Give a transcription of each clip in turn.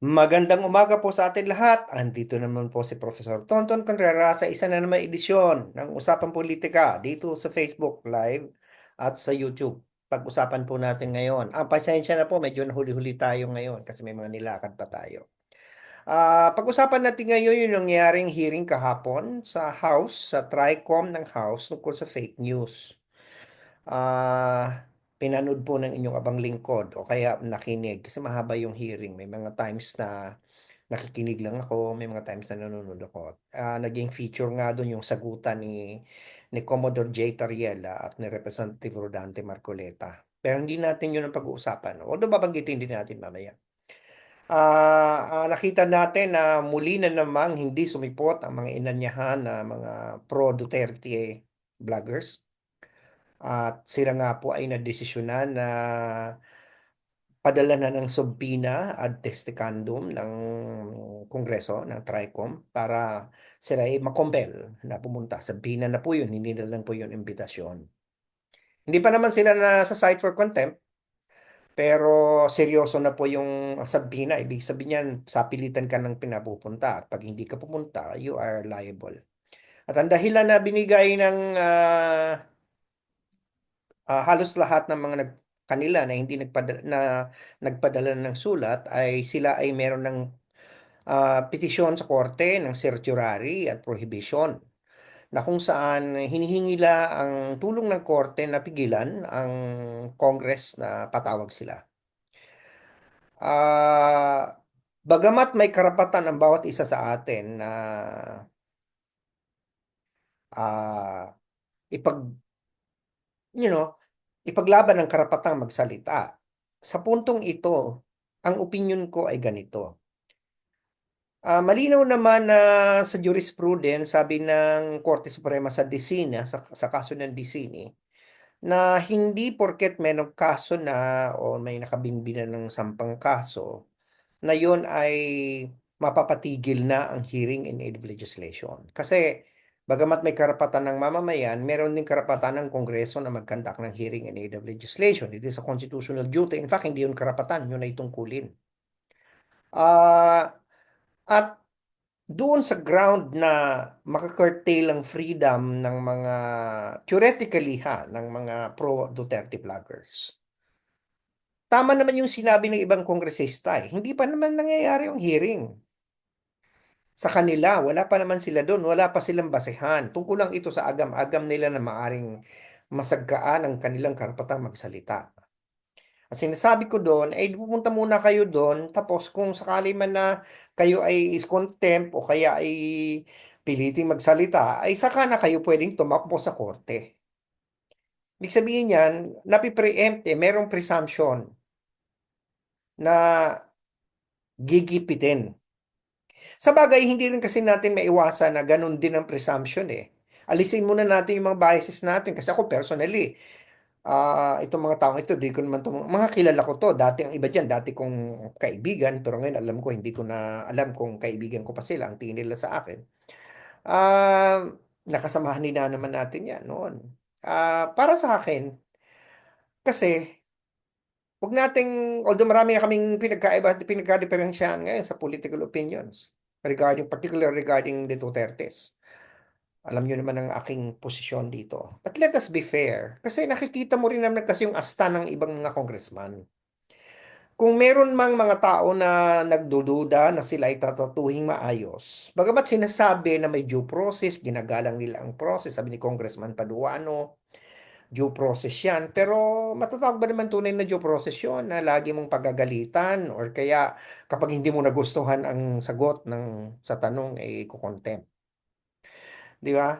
Magandang umaga po sa atin lahat. Andito naman po si Professor Tonton Contreras sa isa na naman edisyon ng Usapang Politika dito sa Facebook Live at sa YouTube. Pag-usapan po natin ngayon. Ang pasensya na po, medyo nahuli-huli tayo ngayon kasi may mga nilakad pa tayo. Ah, pag-usapan natin ngayon yung nangyaring hearing kahapon sa House, sa TRICOM ng House tungkol sa fake news. Ah, pinanood po ng inyong abang lingkod o kaya nakinig kasi mahaba yung hearing. May mga times na nakikinig lang ako, may mga times na nanonood ako. Ah, naging feature nga doon yung sagutan ni ni Commodore J. Tariela at ni Representative Rodante Marcoleta. Pero hindi natin yun ang pag-uusapan. Although babanggitin din natin mamaya. Ah, ah, nakita natin na muli na namang hindi sumipot ang mga inanyahan na mga pro-Duterte vloggers. At sila nga po ay nadesisyonan na padala na ng subpoena ad testacandum ng Kongreso, ng TRICOM, para sila ay makompel na pumunta. Subpoena na po yun, hindi na lang po yun imbitasyon. Hindi pa naman sila na sa site for contempt, pero seryoso na po yung subpoena. Ibig sabihin yan, sapilitan ka ng pinapupunta. At pag hindi ka pumunta, you are liable. At ang dahilan na binigay ng uh, uh, halos lahat ng mga nag kanila na hindi nagpadala na nagpadala ng sulat ay sila ay meron ng uh, petisyon sa korte ng certiorari at prohibition na kung saan hinihingila ang tulong ng korte na pigilan ang Congress na patawag sila. Uh, bagamat may karapatan ang bawat isa sa atin na uh, ipag you know, ipaglaban ang karapatang magsalita. Sa puntong ito, ang opinion ko ay ganito. Uh, malinaw naman na sa jurisprudence, sabi ng Korte Suprema sa Disina, sa, sa kaso ng Disini, na hindi porket may kaso na o may nakabinbinan ng sampang kaso, na yon ay mapapatigil na ang hearing in aid of legislation. Kasi Bagamat may karapatan ng mamamayan, meron din karapatan ng Kongreso na mag-conduct ng hearing in aid of legislation. It is a constitutional duty. In fact, hindi yun karapatan, yun ay tungkulin. Uh, at doon sa ground na makakurtail ang freedom ng mga theoretically ha, ng mga pro-Duterte vloggers. Tama naman yung sinabi ng ibang kongresista eh. Hindi pa naman nangyayari yung hearing sa kanila. Wala pa naman sila doon. Wala pa silang basehan. Tungkol lang ito sa agam-agam nila na maaring masagkaan ang kanilang karapatang magsalita. Ang sinasabi ko doon, ay pupunta muna kayo doon, tapos kung sakali man na kayo ay is contempt o kaya ay piliting magsalita, ay saka na kayo pwedeng tumakbo sa korte. Ibig sabihin yan, napipreempt eh, merong presumption na gigipitin sa bagay, hindi rin kasi natin maiwasan na ganun din ang presumption eh. Alisin muna natin yung mga biases natin. Kasi ako personally, uh, itong mga taong ito, di ko naman itong, mga kilala ko to. Dati ang iba dyan, dati kong kaibigan. Pero ngayon alam ko, hindi ko na alam kung kaibigan ko pa sila. Ang tingin nila sa akin. Uh, nakasamahan nila naman natin yan noon. Uh, para sa akin, kasi Huwag nating, although marami na kaming pinagkaiba, pinagka-diferensyahan ngayon sa political opinions regarding, particular regarding the Dutertes. Alam nyo naman ang aking posisyon dito. But let us be fair. Kasi nakikita mo rin naman kasi yung asta ng ibang mga congressman. Kung meron mang mga tao na nagdududa na sila ay tatatuhing maayos, bagamat sinasabi na may due process, ginagalang nila ang process, sabi ni Congressman Paduano, due process yan. Pero matatawag ba naman tunay na due process yun na lagi mong pagagalitan or kaya kapag hindi mo nagustuhan ang sagot ng sa tanong eh, kukontempt. Di ba?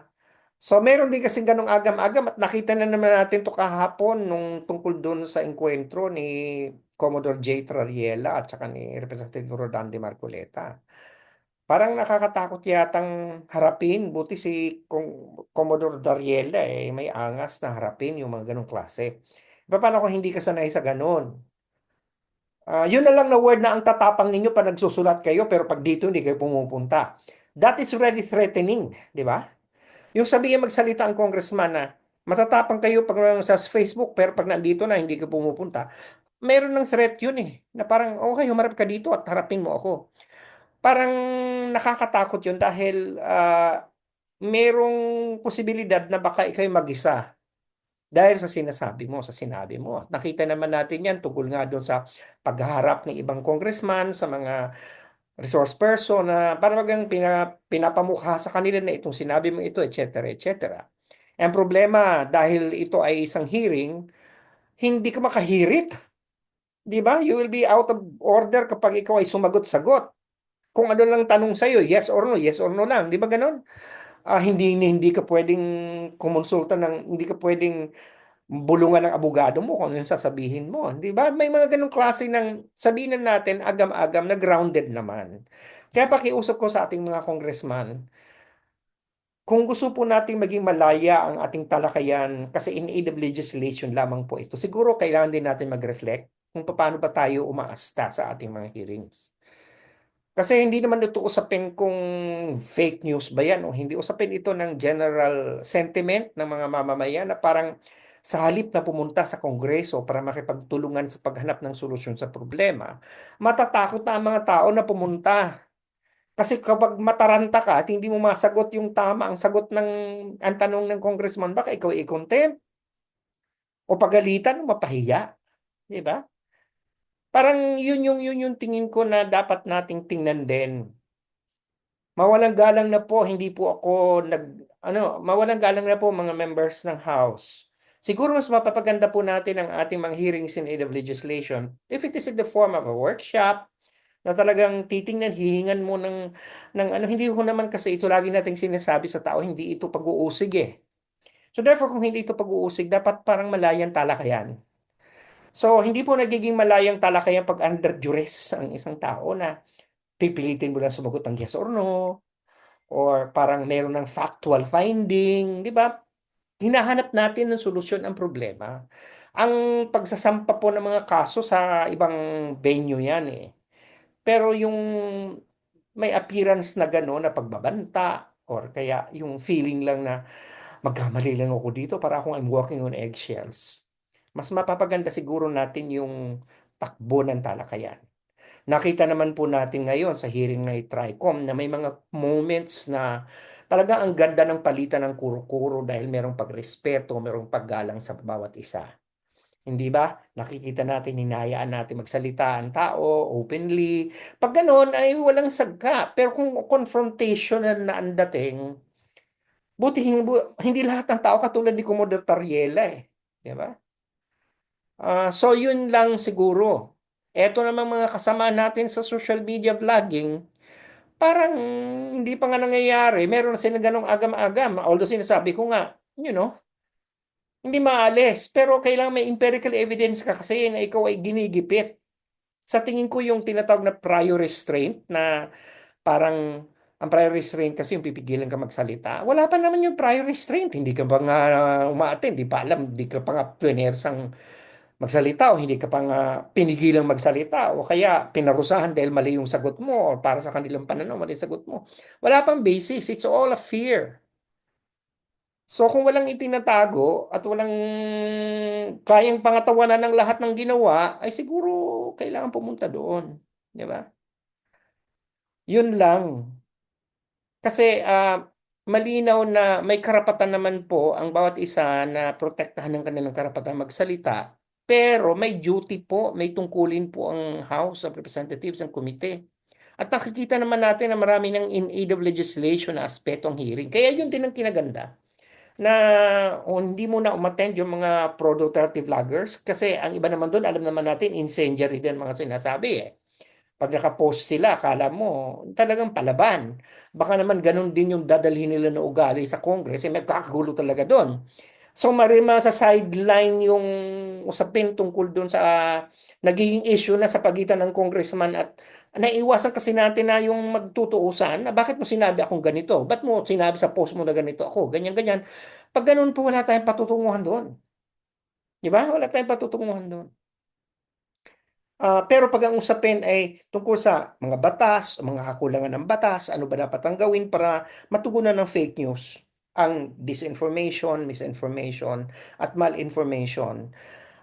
So meron din kasi ganong agam-agam at nakita na naman natin to kahapon nung tungkol doon sa enkwentro ni Commodore J. Trariela at saka ni Representative Rodan de Marcoleta. Parang nakakatakot yatang harapin. Buti si Commodore Dariela eh, may angas na harapin yung mga ganong klase. E paano kung hindi ka sanay sa ganon? Uh, yun na lang na word na ang tatapang ninyo pa nagsusulat kayo pero pag dito hindi kayo pumupunta. That is already threatening, di ba? Yung sabihin magsalita ang congressman na matatapang kayo pag sa Facebook pero pag nandito na hindi ka pumupunta, meron ng threat yun eh. Na parang, okay, humarap ka dito at harapin mo ako. Parang nakakatakot yun dahil ah, merong posibilidad na baka ikaw'y mag-isa. Dahil sa sinasabi mo, sa sinabi mo. Nakita naman natin yan tungkol nga doon sa paghaharap ng ibang congressman, sa mga resource person na parang pina, pinapamukha sa kanila na itong sinabi mo ito, etc. etc. Ang problema, dahil ito ay isang hearing, hindi ka makahirit. Di ba? You will be out of order kapag ikaw ay sumagot-sagot. Kung ano lang tanong sa'yo, yes or no, yes or no lang. Di ba ganon? Ah, hindi, hindi ka pwedeng kumonsulta ng, hindi ka pwedeng bulungan ng abogado mo kung ano yung sasabihin mo. Di ba? May mga ganong klase ng, sabihin na natin, agam-agam na grounded naman. Kaya pakiusap ko sa ating mga congressman, kung gusto po nating maging malaya ang ating talakayan, kasi in aid of legislation lamang po ito, siguro kailangan din natin mag-reflect kung paano ba tayo umaasta sa ating mga hearings. Kasi hindi naman ito usapin kung fake news ba yan o hindi. Usapin ito ng general sentiment ng mga mamamayan na parang sa halip na pumunta sa Kongreso para makipagtulungan sa paghanap ng solusyon sa problema, matatakot na ang mga tao na pumunta kasi kapag mataranta ka at hindi mo masagot yung tama ang sagot ng ang tanong ng congressman, baka ikaw i-contempt o pagalitan o mapahiya. Di ba? Parang yun yung yun yung tingin ko na dapat nating tingnan din. Mawalang galang na po, hindi po ako nag ano, mawalang galang na po mga members ng House. Siguro mas mapapaganda po natin ang ating mga hearings in aid of legislation if it is in the form of a workshop, na talagang titingnan, hihingan mo ng, ng ano, hindi ko naman kasi ito lagi nating sinasabi sa tao, hindi ito pag-uusig eh. So therefore, kung hindi ito pag-uusig, dapat parang malayang talakayan. So, hindi po nagiging malayang talakayan pag under duress ang isang tao na pipilitin mo lang sumagot ng yes or no, or parang meron ng factual finding, di ba? Hinahanap natin ng solusyon ang problema. Ang pagsasampa po ng mga kaso sa ibang venue yan eh. Pero yung may appearance na gano'n na pagbabanta or kaya yung feeling lang na magkamali lang ako dito para akong I'm walking on eggshells. Mas mapapaganda siguro natin yung takbo ng talakayan. Nakita naman po natin ngayon sa hearing ng TRICOM na may mga moments na talaga ang ganda ng palitan ng kuro-kuro dahil merong pagrespeto, merong paggalang sa bawat isa. Hindi ba? Nakikita natin, hinahayaan natin magsalita ang tao openly. Pag ganoon ay walang sagka. Pero kung confrontational na ang dating, buti hindi lahat ng tao katulad ni Commodore Tariela eh. Di ba? Uh, so yun lang siguro. Eto namang mga kasama natin sa social media vlogging, parang hindi pa nga nangyayari. Meron na sila ganong agam-agam. Although sinasabi ko nga, you know, hindi maalis. Pero kailangan may empirical evidence ka kasi na ikaw ay ginigipit. Sa tingin ko yung tinatawag na prior restraint na parang ang prior restraint kasi yung pipigilan ka magsalita. Wala pa naman yung prior restraint. Hindi ka pa nga umaatin. Hindi pa alam. Hindi ka pa nga pinersang magsalita o hindi ka pa nga pinigilang magsalita o kaya pinarusahan dahil mali yung sagot mo o para sa kanilang pananaw mali sagot mo. Wala pang basis. It's all a fear. So kung walang itinatago at walang kayang pangatawanan ng lahat ng ginawa, ay siguro kailangan pumunta doon. Di ba? Yun lang. Kasi uh, malinaw na may karapatan naman po ang bawat isa na protektahan ng kanilang karapatan magsalita. Pero may duty po, may tungkulin po ang House of Representatives, ang komite. At nakikita naman natin na marami ng in aid of legislation na aspeto ang hearing. Kaya yun din ang kinaganda na o hindi mo na umattend yung mga pro-Duterte vloggers kasi ang iba naman doon, alam naman natin, incendiary din mga sinasabi eh. Pag nakapost sila, akala mo talagang palaban. Baka naman ganun din yung dadalhin nila na ugali sa Congress, eh, magkakagulo talaga doon. So marima sa sideline yung usapin tungkol doon sa uh, nagiging issue na sa pagitan ng congressman at naiwasan kasi natin na yung magtutuusan na bakit mo sinabi akong ganito? Ba't mo sinabi sa post mo na ganito ako? Ganyan, ganyan. Pag ganun po, wala tayong patutunguhan doon. Di ba? Wala tayong patutunguhan doon. Uh, pero pag ang usapin ay tungkol sa mga batas, mga kakulangan ng batas, ano ba dapat ang gawin para matugunan ng fake news, ang disinformation, misinformation, at malinformation,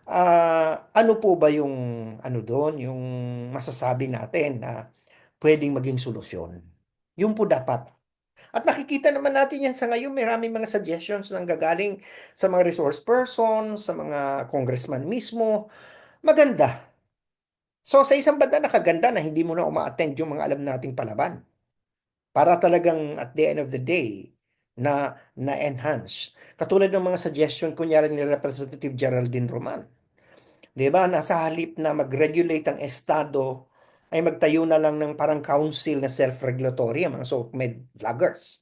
Ah, ano po ba yung ano dun, yung masasabi natin na pwedeng maging solusyon? Yun po dapat. At nakikita naman natin yan sa ngayon, maraming mga suggestions na nanggagaling sa mga resource person, sa mga congressman mismo. Maganda. So sa isang banda nakaganda na hindi mo na uma-attend yung mga alam nating palaban. Para talagang at the end of the day, na na-enhance. Katulad ng mga suggestion kunyari ni Representative Geraldine Roman. 'Di ba? Nasa halip na mag-regulate ang estado ay magtayo na lang ng parang council na self-regulatory ang mga so-called vloggers.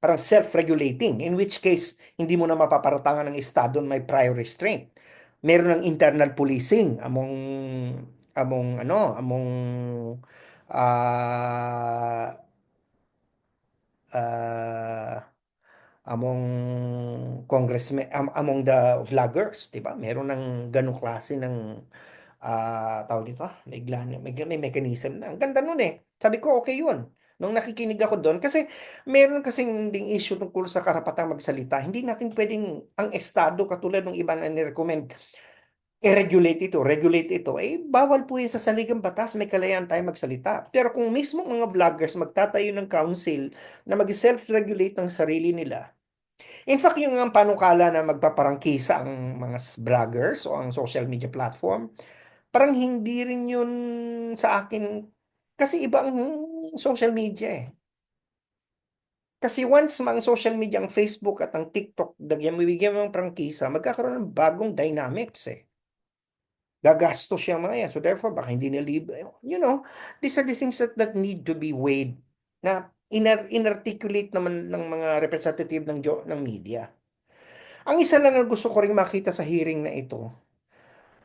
Parang self-regulating in which case hindi mo na mapaparatangan ng estado na may prior restraint. Meron ng internal policing among among ano, among ah ah among congressmen am, among the vloggers, 'di ba? Meron ng ganung klase ng ah tawag dito, may, may, may mechanism na. Ang ganda nun eh. Sabi ko, okay yun. Nung nakikinig ako doon, kasi meron kasing ding issue tungkol sa karapatang magsalita. Hindi natin pwedeng ang estado katulad ng iba na nirecommend i-regulate ito, regulate ito, eh bawal po yan sa saligang batas, may kalayaan tayo magsalita. Pero kung mismo mga vloggers magtatayo ng council na mag-self-regulate ng sarili nila, in fact, yung ang panukala na magpaparangkisa ang mga vloggers o ang social media platform, parang hindi rin yun sa akin, kasi iba ang social media eh. Kasi once mang social media ang Facebook at ang TikTok, dagyan mo bigyan mo ng prangkisa, magkakaroon ng bagong dynamics eh gagastos yung mga yan. So therefore, baka hindi na libre. You know, these are the things that, that need to be weighed na inar inarticulate naman ng mga representative ng, ng media. Ang isa lang ang gusto ko ring makita sa hearing na ito,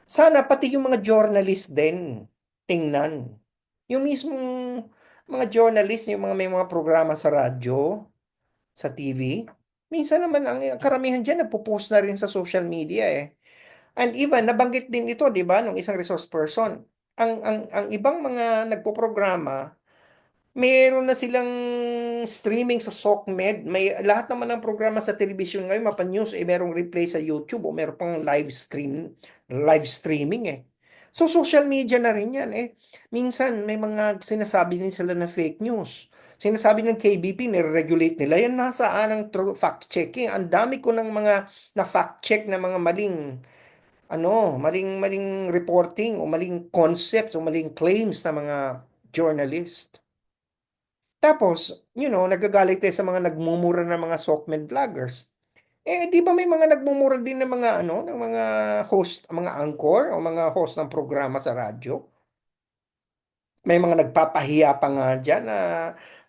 sana pati yung mga journalist din tingnan. Yung mismong mga journalist, yung mga may mga programa sa radyo, sa TV, minsan naman ang karamihan dyan nagpo-post na rin sa social media eh. And even nabanggit din ito, 'di ba, ng isang resource person. Ang ang ang ibang mga nagpoprograma, meron na silang streaming sa SOCMED. May lahat naman ng programa sa television ngayon, mapa news, eh merong replay sa YouTube o meron pang live stream, live streaming eh. So social media na rin 'yan eh. Minsan may mga sinasabi din sila na fake news. Sinasabi ng KBP, nire-regulate nila. Yan nasaan ang true fact checking. Ang dami ko ng mga na fact check na mga maling ano, maling maling reporting o maling concept o maling claims ng mga journalist. Tapos, you know, nagagalit tayo sa mga nagmumura ng mga Sokmed vloggers. Eh, di ba may mga nagmumura din ng mga ano, ng mga host, mga anchor o mga host ng programa sa radyo? May mga nagpapahiya pa nga dyan na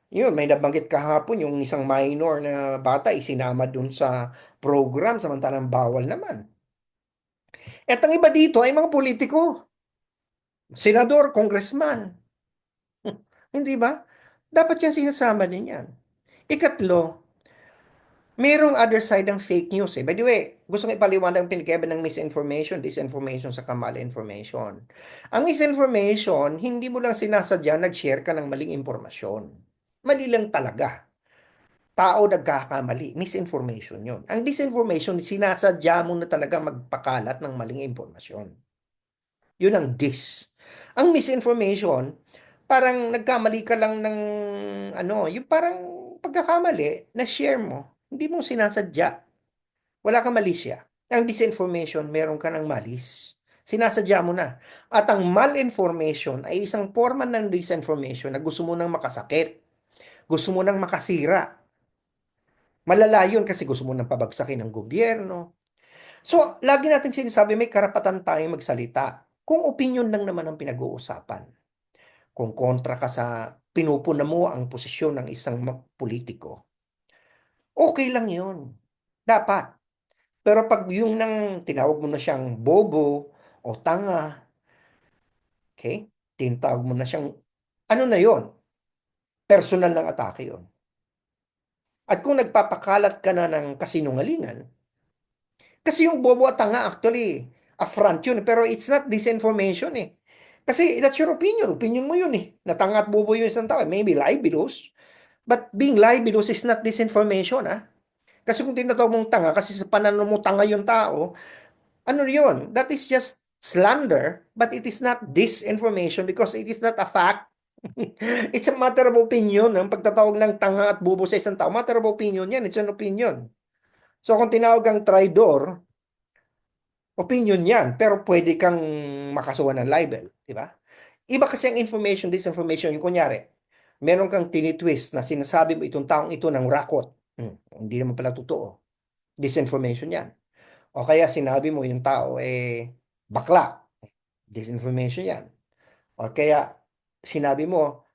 yun, may nabanggit kahapon yung isang minor na bata isinama dun sa program samantalang bawal naman. At ang iba dito ay mga politiko. Senador, congressman. Hindi ba? Dapat yan sinasama din yan. Ikatlo, merong other side ng fake news eh. By the way, gusto kong ipaliwanag ang pinagkaiba ng misinformation, disinformation sa kamala information. Ang misinformation, hindi mo lang sinasadya nag-share ka ng maling impormasyon. Mali lang talaga. Tao nagkakamali. Misinformation yon. Ang disinformation, sinasadya mo na talaga magpakalat ng maling impormasyon. Yun ang dis. Ang misinformation, parang nagkamali ka lang ng ano, yung parang pagkakamali na share mo. Hindi mo sinasadya. Wala kang malisya. Ang disinformation, meron ka ng malis. Sinasadya mo na. At ang malinformation ay isang forma ng disinformation na gusto mo nang makasakit. Gusto mo nang makasira Malala yun kasi gusto mo nang pabagsakin ng gobyerno. So, lagi natin sinasabi may karapatan tayong magsalita kung opinion lang naman ang pinag-uusapan. Kung kontra ka sa pinupuna mo ang posisyon ng isang politiko, okay lang yun. Dapat. Pero pag yung nang tinawag mo na siyang bobo o tanga, okay? Tinatawag mo na siyang, ano na yon Personal ng atake yon at kung nagpapakalat ka na ng kasinungalingan, kasi yung bobo at tanga actually, affront yun. Pero it's not disinformation eh. Kasi that's your opinion. Opinion mo yun eh. Natanga at bobo yung isang tao. Maybe libelous. But being libelous is not disinformation ah. Kasi kung tinatawag mong tanga, kasi sa pananaw mo tanga yung tao, ano yun? That is just slander, but it is not disinformation because it is not a fact. It's a matter of opinion. Ang pagtatawag ng tanga at bubo sa isang tao, matter of opinion yan. It's an opinion. So kung tinawag kang traidor, opinion yan, pero pwede kang makasuhan ng libel, di ba? Iba kasi ang information, disinformation, yung kunyari, meron kang tinitwist na sinasabi mo itong taong ito ng rakot. Hmm, hindi naman pala totoo. Disinformation yan. O kaya sinabi mo yung tao eh bakla. Disinformation yan. O kaya sinabi mo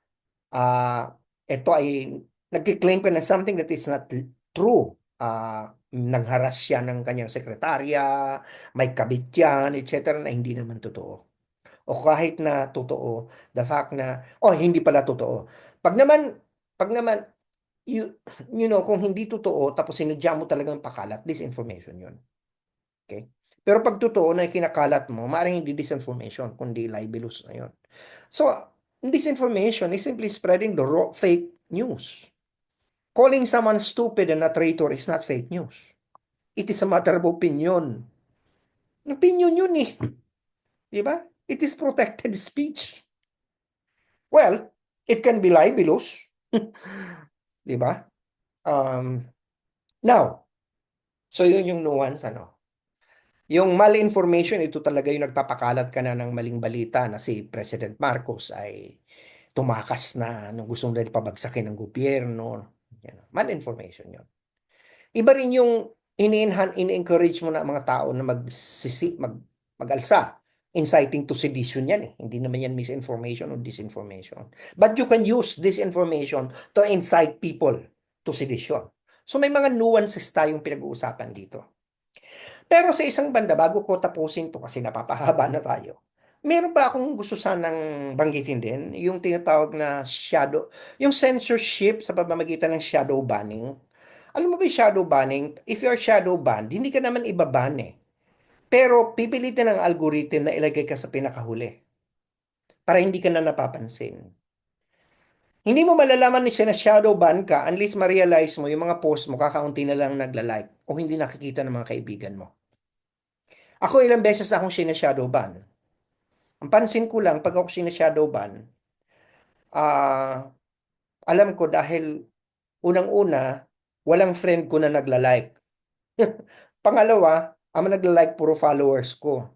ah ito ay nagki-claim ka na something that is not true. Ah nangharas siya ng kanyang sekretarya, may kabit yan, etc. na hindi naman totoo. O kahit na totoo, the fact na, oh, hindi pala totoo. Pag naman, pag naman, you, you know, kung hindi totoo, tapos sinadya mo talagang pakalat, disinformation yun. Okay? Pero pag totoo na kinakalat mo, maaaring hindi disinformation, kundi libelous na yun. So, disinformation is simply spreading the raw, fake news. Calling someone stupid and a traitor is not fake news. It is a matter of opinion. Opinion yun eh. Di ba? It is protected speech. Well, it can be libelous. Di ba? Um, now, so yun yung nuance, ano? Yung malinformation, ito talaga yung nagpapakalat ka na ng maling balita na si President Marcos ay tumakas na nung gusto nila pabagsakin ng gobyerno. Yan. Malinformation yun. Iba rin yung ini-enhan, ini-encourage mo na mga tao na magsisi, mag, mag-alsa. Inciting to sedition yan eh. Hindi naman yan misinformation or disinformation. But you can use disinformation to incite people to sedition. So may mga nuances tayong pinag-uusapan dito. Pero sa isang banda, bago ko tapusin to kasi napapahaba na tayo, meron ba akong gusto sanang banggitin din, yung tinatawag na shadow, yung censorship sa pamamagitan ng shadow banning. Alam mo ba yung shadow banning? If you're shadow banned, hindi ka naman ibaban eh. Pero pipilitin ng algorithm na ilagay ka sa pinakahuli para hindi ka na napapansin. Hindi mo malalaman ni na shadow ban ka unless ma-realize mo yung mga post mo kakaunti na lang nagla-like o hindi nakikita ng mga kaibigan mo. Ako ilang beses na akong sina-shadow ban. Ang pansin ko lang, pag ako sina-shadow ban, ah, alam ko dahil unang-una, walang friend ko na nagla-like. Pangalawa, ang nagla-like puro followers ko.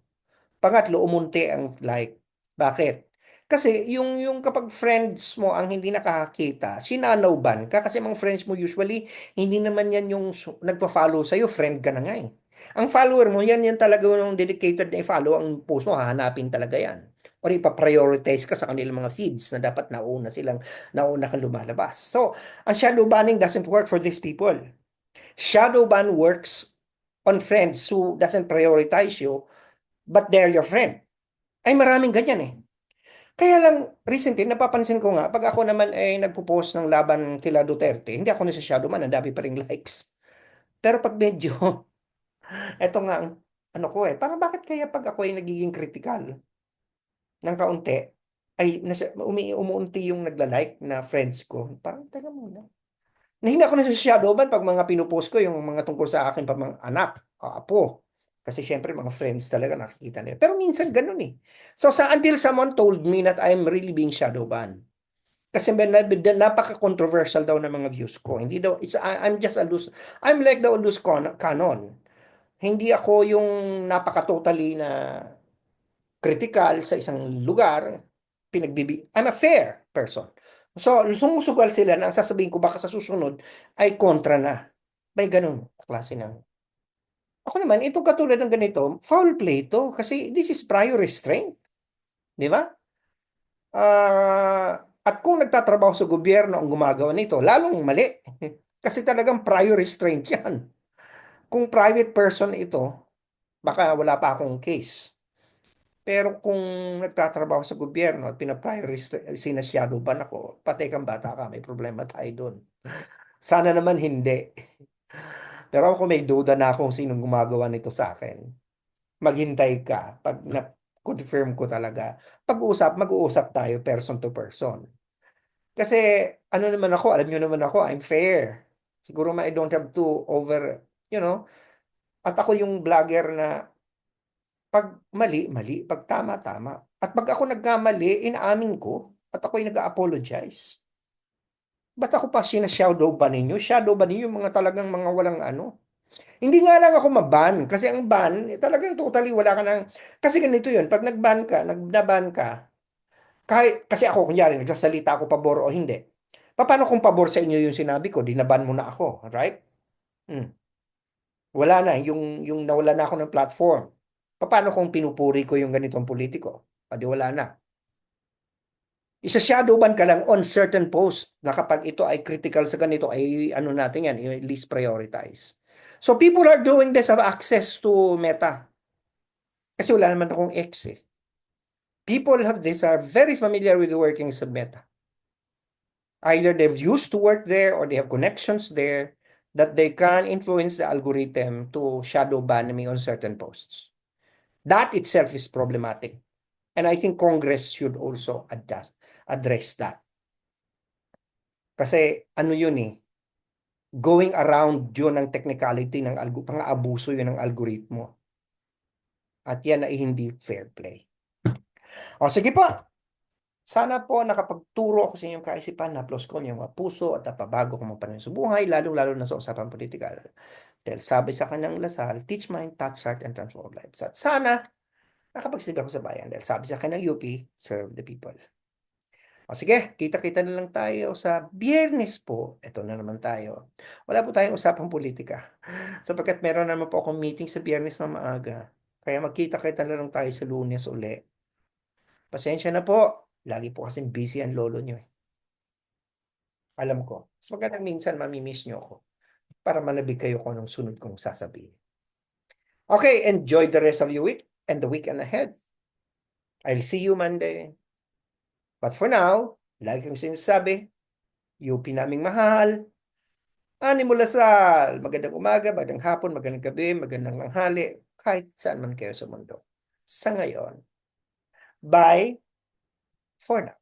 Pangatlo, umunti ang like. Bakit? Kasi yung yung kapag friends mo ang hindi nakakakita, sinanaw ban ka kasi mga friends mo usually hindi naman yan yung nagpa-follow sa iyo, friend ka na nga eh. Ang follower mo, yan yan talaga yung dedicated na i-follow ang post mo, hahanapin talaga yan. Or ipa-prioritize ka sa kanilang mga feeds na dapat nauna silang, nauna kang lumalabas. So, ang shadow banning doesn't work for these people. Shadow ban works on friends who doesn't prioritize you, but they're your friend. Ay maraming ganyan eh. Kaya lang, recently, napapansin ko nga, pag ako naman ay nagpo-post ng laban kila Duterte, hindi ako shadow man, ang dami pa rin likes. Pero pag medyo, eto nga, ano ko eh, parang bakit kaya pag ako ay nagiging critical ng kaunti, ay nasa, umi, umuunti yung nagla-like na friends ko. Parang, teka muna. Na hindi ako shadow ban pag mga pinupost ko, yung mga tungkol sa akin pa mga anak, o apo. Kasi syempre mga friends talaga nakikita nila. Pero minsan ganun eh. So sa until someone told me that I'm really being shadow banned. Kasi napaka-controversial daw ng mga views ko. Hindi daw, it's, I'm just a loose, I'm like the loose canon. Hindi ako yung napaka-totally na critical sa isang lugar. Pinagbibi, I'm a fair person. So, sumusugal sila na sasabihin ko baka sa susunod ay kontra na. May ganun klase ng ako naman, itong katulad ng ganito, foul play to kasi this is prior restraint. Di ba? Uh, at kung nagtatrabaho sa gobyerno ang gumagawa nito, lalong mali. kasi talagang prior restraint yan. Kung private person ito, baka wala pa akong case. Pero kung nagtatrabaho sa gobyerno at pina-prior sinasyado ban ako, patay kang bata ka, may problema tayo doon. Sana naman hindi. Pero ako may duda na kung sinong gumagawa nito sa akin. Maghintay ka pag na-confirm ko talaga. Pag-uusap, mag-uusap tayo person to person. Kasi ano naman ako, alam niyo naman ako, I'm fair. Siguro I don't have to over, you know, at ako yung vlogger na Pag mali, mali, pag tama, tama. At pag ako nagkamali, inaamin ko at ako'y nag-a-apologize. Ba't ako pa sina-shadow ban ninyo? Shadow ban ninyo mga talagang mga walang ano. Hindi nga lang ako maban kasi ang ban eh, talagang totally wala ka nang kasi ganito 'yun pag nag-ban ka, nag-ban ka kahit kasi ako kunyari nagsasalita ako pabor o hindi. Paano kung pabor sa inyo yung sinabi ko, di naban mo na ako, right? Hmm. Wala na yung yung nawala na ako ng platform. Paano kung pinupuri ko yung ganitong politiko? Di wala na. Isa shadow ban ka lang on certain post na kapag ito ay critical sa ganito ay ano natin yan, i- least prioritize. So people are doing this have access to Meta. Kasi wala naman akong X eh. People have this are very familiar with the workings of Meta. Either they've used to work there or they have connections there that they can influence the algorithm to shadow ban me on certain posts. That itself is problematic. And I think Congress should also adjust, address that. Kasi ano yun eh, going around yun ng technicality ng algo, pang-abuso yun ng algoritmo. At yan ay hindi fair play. O sige po, sana po nakapagturo ako sa inyong kaisipan na plus ko yung mga puso at napabago kong mga sa buhay, lalong-lalo na sa usapan politikal. Dahil sabi sa kanyang lasal, teach mind, touch heart, and transform lives. At sana, nakapagsilbi ako sa bayan dahil sabi sa kanyang UP, serve the people. O sige, kita-kita na lang tayo sa biyernes po. Ito na naman tayo. Wala po tayong usapang politika. Sapagkat meron naman po akong meeting sa biyernes na maaga. Kaya magkita-kita na lang tayo sa lunes uli. Pasensya na po. Lagi po kasing busy ang lolo nyo eh. Alam ko. Mas maganda minsan mamimiss nyo ako. Para manabig kayo kung anong sunod kong sasabihin. Okay, enjoy the rest of your week and the weekend ahead. I'll see you Monday. But for now, lagi kong sinasabi, UP naming mahal, Ani mo Lasal, magandang umaga, magandang hapon, magandang gabi, magandang langhali, kahit saan man kayo sa mundo. Sa ngayon, bye for now.